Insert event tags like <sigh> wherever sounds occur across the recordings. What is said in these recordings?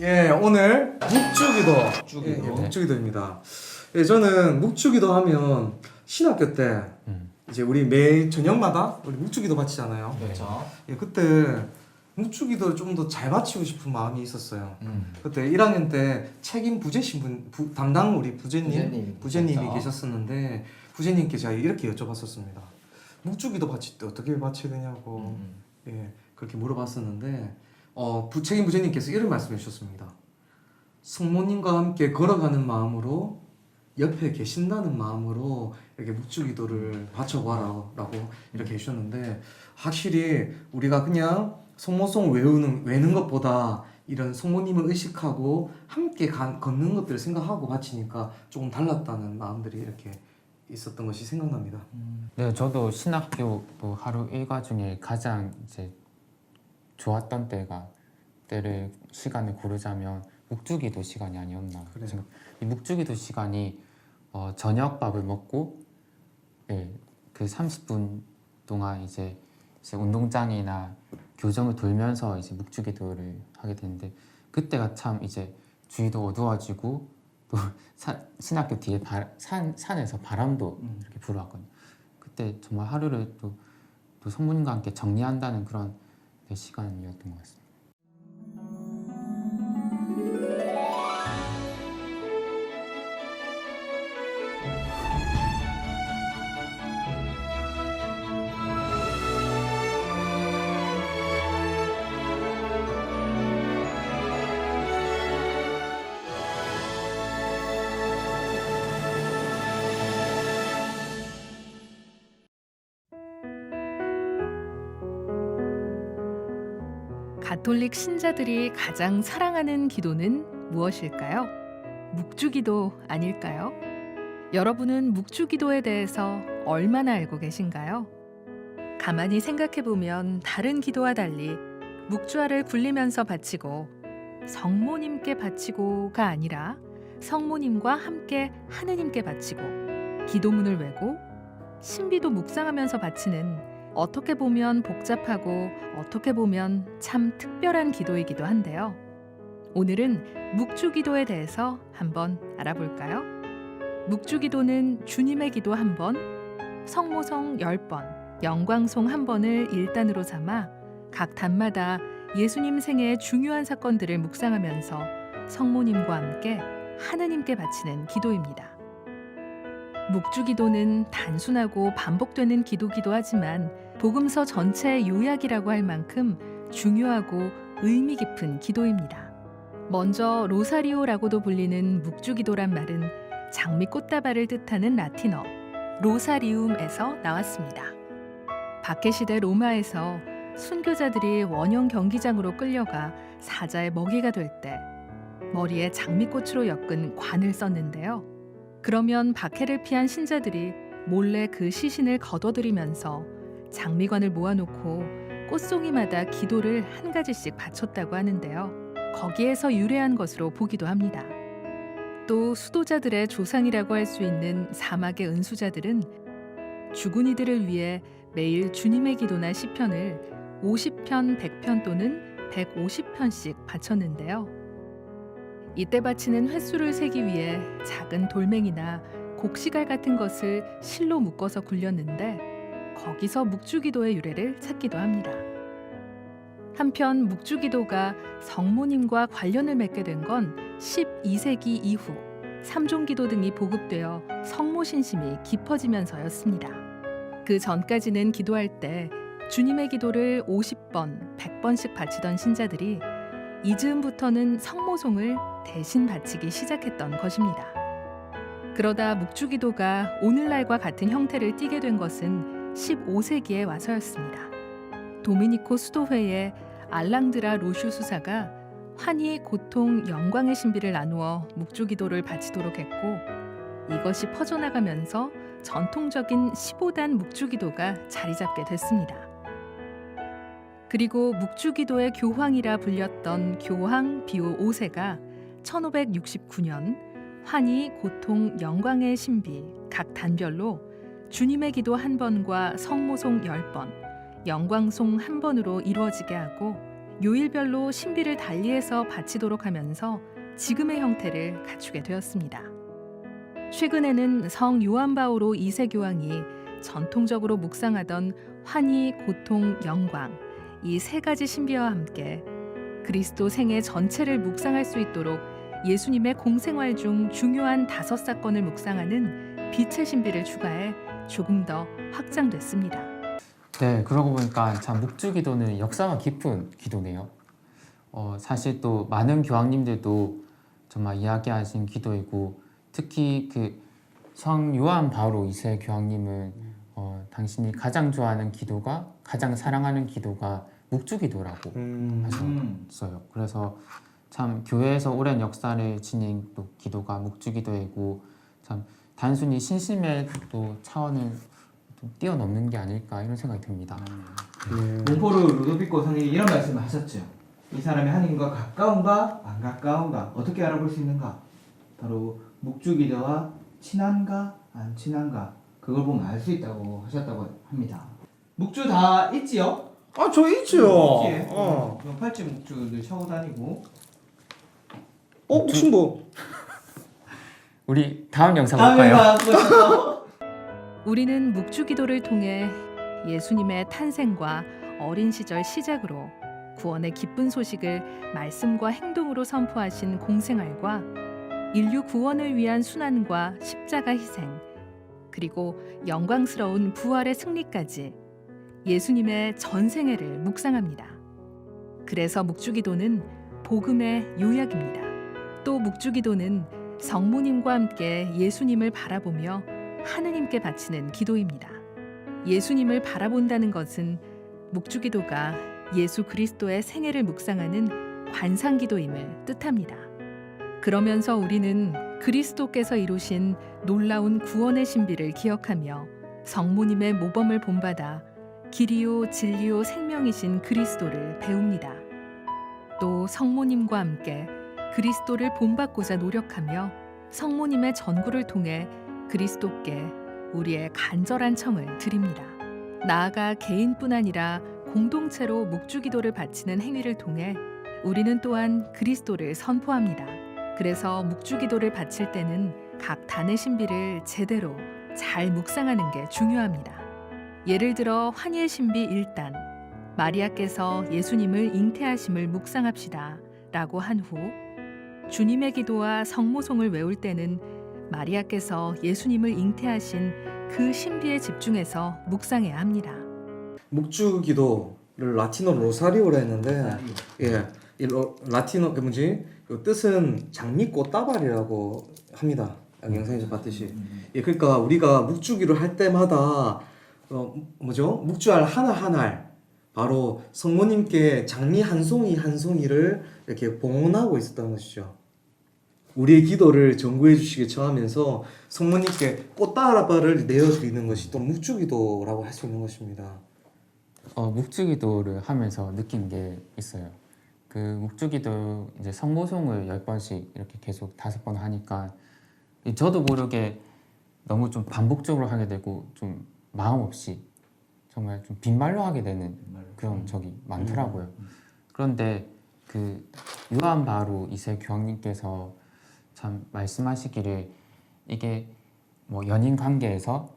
예, 오늘 묵주기도. 묵주기도. 예, 예, 묵주기도입니다. 예, 저는 묵주기도 하면 신학교 때 음. 이제 우리 매 저녁마다 우리 묵주기도 바치잖아요. 그렇죠. 예, 그때 묵주기도를 좀 더 잘 바치고 싶은 마음이 있었어요. 음. 그때 1학년 때 책임 부재 신분 부, 담당 우리 부재님 부재님 부재님이 있었죠. 계셨었는데 부재님께 제가 이렇게 여쭤봤었습니다. 묵주기도 바칠 때 어떻게 바쳐야 되냐고 음. 예 그렇게 물어봤었는데 어 부책임 부재님께서 이런 말씀해 주셨습니다. 성모님과 함께 걸어가는 마음으로 옆에 계신다는 마음으로 이렇게 묵주기도를 바쳐봐라라고 이렇게 해주셨는데 확실히 우리가 그냥 성모송 외우는 외는 것보다 이런 성모님을 의식하고 함께 가, 걷는 것들을 생각하고 바치니까 조금 달랐다는 마음들이 이렇게 있었던 것이 생각납니다. 네, 저도 신학교 뭐 하루 일과 중에 가장 이제 좋았던 때가 때를 시간을 고르자면 묵주기도 시간이 아니었나 그래요. 생각. 이 묵주기도 시간이 어, 저녁밥을 먹고 네, 그 30분 동안 이제, 이제 운동장이나 교정을 돌면서 이제 묵주기도를 하게 되는데 그때가 참 이제 주위도 어두워지고 또 <laughs> 사- 신학교 뒤에 바, 산, 산에서 바람도 음. 이렇게 불어왔거든요. 그때 정말 하루를 또, 또 성모님과 함께 정리한다는 그런 네, 시간이었던 것 같습니다. 가톨릭 신자들이 가장 사랑하는 기도는 무엇일까요? 묵주기도 아닐까요? 여러분은 묵주기도에 대해서 얼마나 알고 계신가요? 가만히 생각해 보면 다른 기도와 달리 묵주알을 굴리면서 바치고 성모님께 바치고가 아니라 성모님과 함께 하느님께 바치고 기도문을 외고 신비도 묵상하면서 바치는 어떻게 보면 복잡하고 어떻게 보면 참 특별한 기도이기도 한데요. 오늘은 묵주 기도에 대해서 한번 알아볼까요? 묵주 기도는 주님의 기도 한 번, 성모성 열 번, 영광송 한 번을 일단으로 삼아 각 단마다 예수님 생애의 중요한 사건들을 묵상하면서 성모님과 함께 하느님께 바치는 기도입니다. 묵주 기도는 단순하고 반복되는 기도기도 하지만 복음서 전체의 요약이라고 할 만큼 중요하고 의미 깊은 기도입니다. 먼저 로사리오라고도 불리는 묵주기도란 말은 장미 꽃다발을 뜻하는 라틴어 로사리움에서 나왔습니다. 박해 시대 로마에서 순교자들이 원형 경기장으로 끌려가 사자의 먹이가 될 때 머리에 장미꽃으로 엮은 관을 썼는데요. 그러면 박해를 피한 신자들이 몰래 그 시신을 걷어들이면서 장미관을 모아놓고 꽃송이마다 기도를 한 가지씩 바쳤다고 하는데요. 거기에서 유래한 것으로 보기도 합니다. 또 수도자들의 조상이라고 할 수 있는 사막의 은수자들은 죽은 이들을 위해 매일 주님의 기도나 시편을 50편, 100편 또는 150편씩 바쳤는데요. 이때 바치는 횟수를 세기 위해 작은 돌멩이나 곡시갈 같은 것을 실로 묶어서 굴렸는데 거기서 묵주기도의 유래를 찾기도 합니다. 한편 묵주기도가 성모님과 관련을 맺게 된 건 12세기 이후 삼종기도 등이 보급되어 성모 신심이 깊어지면서였습니다. 그 전까지는 기도할 때 주님의 기도를 50번, 100번씩 바치던 신자들이 이즈음부터는 성모송을 대신 바치기 시작했던 것입니다. 그러다 묵주기도가 오늘날과 같은 형태를 띠게 된 것은 15세기에 와서였습니다. 도미니코 수도회의 알랑드라 로슈 수사가 환희, 고통, 영광의 신비를 나누어 묵주기도를 바치도록 했고 이것이 퍼져나가면서 전통적인 15단 묵주기도가 자리 잡게 됐습니다. 그리고 묵주기도의 교황이라 불렸던 교황 비오 5세가 1569년 환희, 고통, 영광의 신비 각 단별로 주님의 기도 한 번과 성모송 열 번, 영광송 한 번으로 이루어지게 하고 요일별로 신비를 달리해서 바치도록 하면서 지금의 형태를 갖추게 되었습니다. 최근에는 성 요한 바오로 2세 교황이 전통적으로 묵상하던 환희, 고통, 영광 이 세 가지 신비와 함께 그리스도 생애 전체를 묵상할 수 있도록 예수님의 공생활 중 중요한 다섯 사건을 묵상하는 빛의 신비를 추가해 조금 더 확장됐습니다. 네, 그러고 보니까 참 묵주 기도는 역사가 깊은 기도네요. 어, 사실 또 많은 교황님들도 정말 이야기하신 기도이고 특히 그 성 요한 바오로 2세 교황님은 어, 당신이 가장 좋아하는 기도가 가장 사랑하는 기도가 묵주 기도라고 음. 하셨어요. 그래서 참 교회에서 오랜 역사를 지닌 또 기도가 묵주 기도이고 참 단순히 신심의 또 차원을 좀 뛰어넘는 게 아닐까 이런 생각이 듭니다. 네. 몽포르 루도비코 성인이 이런 말씀을 하셨죠. 이 사람이 하나님과 가까운가 안 가까운가 어떻게 알아볼 수 있는가? 바로 묵주기도와 친한가 안 친한가 그걸 보면 알 수 있다고 하셨다고 합니다. 묵주 다 있지요? 아, 저 있죠. 있지? 어. 어. 팔찌 묵주들 차고 다니고 어, 혹시 뭐 우리 다음 영상 볼까요? <laughs> 우리는 묵주기도를 통해 예수님의 탄생과 어린 시절 시작으로 구원의 기쁜 소식을 말씀과 행동으로 선포하신 공생활과 인류 구원을 위한 순환과 십자가 희생 그리고 영광스러운 부활의 승리까지 예수님의 전 생애를 묵상합니다. 그래서 묵주기도는 복음의 요약입니다. 또 묵주기도는 성모님과 함께 예수님을 바라보며 하느님께 바치는 기도입니다. 예수님을 바라본다는 것은 묵주기도가 예수 그리스도의 생애를 묵상하는 관상기도임을 뜻합니다. 그러면서 우리는 그리스도께서 이루신 놀라운 구원의 신비를 기억하며 성모님의 모범을 본받아 길이요 진리요 생명이신 그리스도를 배웁니다. 또 성모님과 함께 그리스도를 본받고자 노력하며 성모님의 전구를 통해 그리스도께 우리의 간절한 청을 드립니다. 나아가 개인뿐 아니라 공동체로 묵주기도를 바치는 행위를 통해 우리는 또한 그리스도를 선포합니다. 그래서 묵주기도를 바칠 때는 각 단의 신비를 제대로 잘 묵상하는 게 중요합니다. 예를 들어 환희의 신비 1단 마리아께서 예수님을 잉태하심을 묵상합시다 라고 한 후 주님의 기도와 성모송을 외울 때는 마리아께서 예수님을 잉태하신 그 신비에 집중해서 묵상해야 합니다. 묵주 기도를 라틴어로 로사리오라 했는데 예, 이 로, 라틴어 그 뭐지? 그 뜻은 장미꽃 따발이라고 합니다. 영상에서 봤듯이. 예, 그러니까 우리가 묵주기를 할 때마다 어 뭐죠? 묵주할 하나 하나 바로 성모님께 장미 한 송이 한 송이를 이렇게 봉헌하고 있었던 것이죠. 우리의 기도를 전구해 주시기 청하면서 성모님께 꽃다발을 내어드리는 것이 또 묵주기도라고 할 수 있는 것입니다. 어, 묵주기도를 하면서 느낀 게 있어요. 그 묵주기도 이제 성모송을 열 번씩 이렇게 계속 다섯 번 하니까 이 저도 모르게 너무 좀 반복적으로 하게 되고 좀 마음 없이 정말 좀 빈말로 하게 되는 그런 적이 많더라고요. 그런데 그 요한 바로 이세 교황님께서 참 말씀하시기를 이게 뭐 연인 관계에서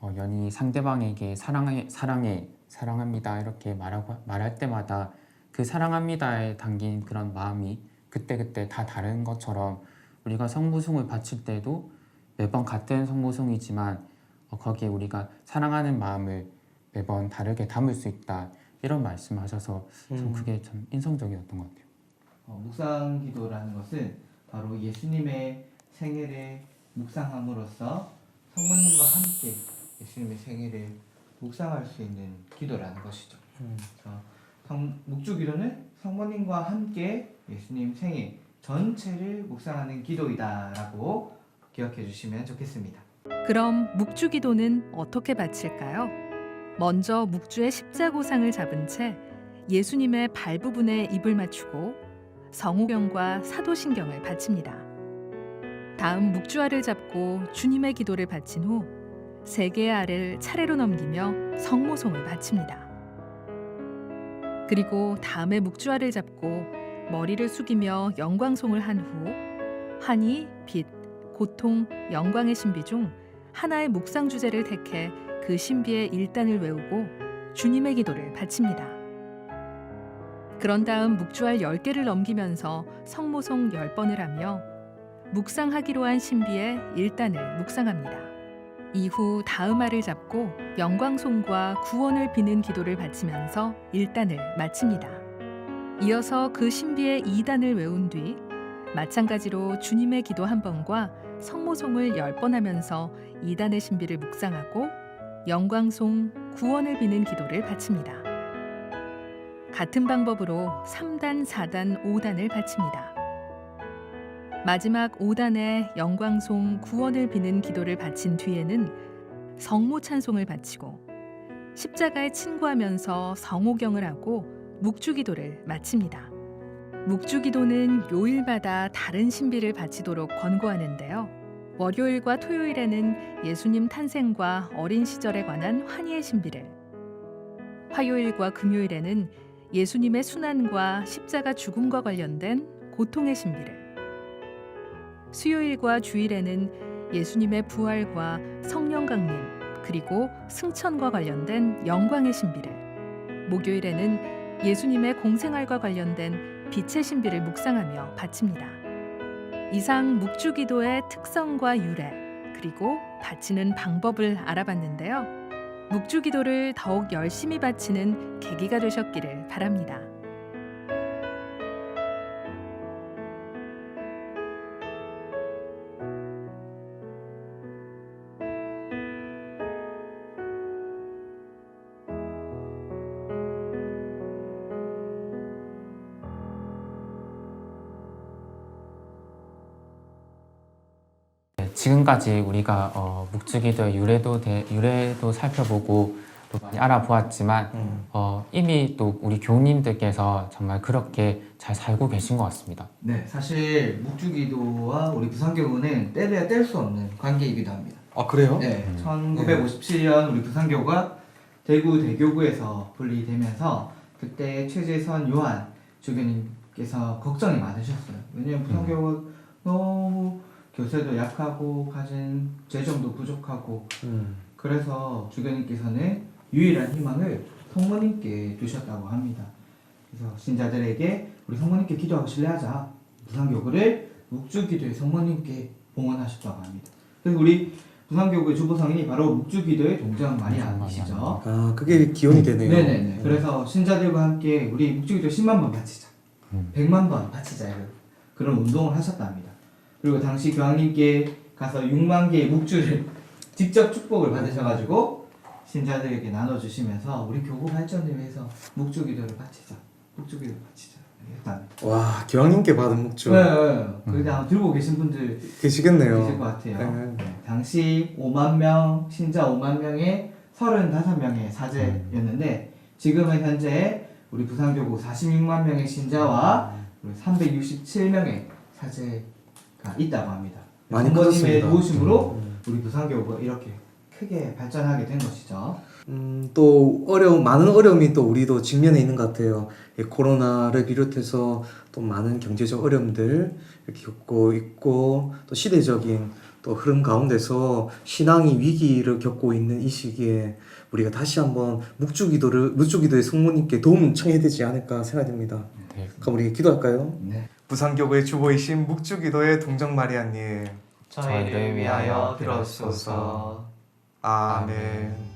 어, 연인이 상대방에게 사랑해 사랑해 사랑합니다 이렇게 말하고 말할 때마다 그 사랑합니다에 담긴 그런 마음이 그때그때 다 다른 것처럼 우리가 성모송을 바칠 때도 매번 같은 성모송이지만 어, 거기에 우리가 사랑하는 마음을 매번 다르게 담을 수 있다 이런 말씀하셔서 좀 음. 그게 참 인상적이었던 것 같아요. 어, 묵상기도라는 것은 바로 예수님의 생애를 묵상함으로써 성모님과 함께 예수님의 생애를 묵상할 수 있는 기도라는 것이죠. 음. 그래서 성, 묵주 기도는 성모님과 함께 예수님 생애 전체를 묵상하는 기도이다라고 기억해 주시면 좋겠습니다. 그럼 묵주 기도는 어떻게 바칠까요? 먼저 묵주의 십자고상을 잡은 채 예수님의 발 부분에 입을 맞추고 성호경과 사도신경을 바칩니다. 다음 묵주알을 잡고 주님의 기도를 바친 후 세 개의 알을 차례로 넘기며 성모송을 바칩니다. 그리고 다음에 묵주알을 잡고 머리를 숙이며 영광송을 한 후 환희, 빛, 고통, 영광의 신비 중 하나의 묵상 주제를 택해 그 신비의 일단을 외우고 주님의 기도를 바칩니다. 그런 다음 묵주알 10개를 넘기면서 성모송 10번을 하며 묵상하기로 한 신비의 일단을 묵상합니다. 이후 다음 알을 잡고 영광송과 구원을 비는 기도를 바치면서 일단을 마칩니다. 이어서 그 신비의 2단을 외운 뒤 마찬가지로 주님의 기도 한 번과 성모송을 10번 하면서 2단의 신비를 묵상하고 영광송, 구원을 비는 기도를 바칩니다. 같은 방법으로 3단, 4단, 5단을 바칩니다. 마지막 5단의 영광송, 구원을 비는 기도를 바친 뒤에는 성모 찬송을 바치고 십자가에 친구하면서 성호경을 하고 묵주기도를 마칩니다. 묵주기도는 요일마다 다른 신비를 바치도록 권고하는데요. 월요일과 토요일에는 예수님 탄생과 어린 시절에 관한 환희의 신비를, 화요일과 금요일에는 예수님의 순환과 십자가 죽음과 관련된 고통의 신비를, 수요일과 주일에는 예수님의 부활과 성령 강림 그리고 승천과 관련된 영광의 신비를, 목요일에는 예수님의 공생활과 관련된 빛의 신비를 묵상하며 바칩니다. 이상 묵주기도의 특성과 유래 그리고 바치는 방법을 알아봤는데요. 묵주기도를 더욱 열심히 바치는 계기가 되셨기를 바랍니다. 지금까지 우리가 어, 묵주기도의 유래도 대, 유래도 살펴보고 또 많이 알아보았지만 음. 어, 이미 또 우리 교우님들께서 정말 그렇게 잘 살고 계신 것 같습니다. 네, 사실 묵주기도와 우리 부산교구는 떼려야 뗄 수 없는 관계이기도 합니다. 아 그래요? 네, 음. 1957년 우리 부산교구가 대구 대교구에서 분리되면서 그때 최재선 요한 주교님께서 걱정이 많으셨어요. 왜냐면 부산교구가 너무 교세도 약하고 가진 재정도 부족하고 음. 그래서 주교님께서는 유일한 희망을 성모님께 두셨다고 합니다. 그래서 신자들에게 우리 성모님께 기도하고 신뢰하자. 부산교구를 묵주기도의 성모님께 봉헌하셨다고 합니다. 그래서 우리 부산교구의 주보성이 바로 묵주기도의 동정 마리아이시죠. 아 그게 기원이 되네요. 네네네. 그래서 신자들과 함께 우리 묵주기도 10만 번 바치자. 음. 100만 번 바치자. 이런 그런 운동을 하셨답니다. 그리고 당시 교황님께 가서 6만 개의 묵주를 <laughs> 직접 축복을 받으셔가지고 신자들에게 나눠주시면서 우리 교구 발전을 위해서 묵주 기도를 바치자. 묵주 기도를 바치자. 했답니다. 와 교황님께 받은 묵주 네, 네. 그게 아마 들고 계신 분들 계시겠네요. 계실 것 같아요. 네. 네, 당시 5만 명 신자 5만 명의 35명의 사제였는데 지금은 현재 우리 부산교구 46만 명의 신자와 367명의 사제 가 있다고 합니다. 많이 부모님의 커졌습니다. 도우심으로 음. 우리 부산교구가 이렇게 크게 발전하게 된 것이죠. 음, 또 어려움 많은 어려움이 또 우리도 직면해 있는 것 같아요. 이 코로나를 비롯해서 또 많은 경제적 어려움들 이렇게 겪고 있고 또 시대적인 또 흐름 가운데서 신앙이 위기를 겪고 있는 이 시기에 우리가 다시 한번 묵주기도를 묵주기도의 성모님께 도움을 청해야 되지 않을까 생각됩니다. 네. 그럼 우리 기도할까요? 네. 부산교구의 주보이신 묵주기도의 동정 마리아님 저희를 위하여 빌어주소서. 아멘.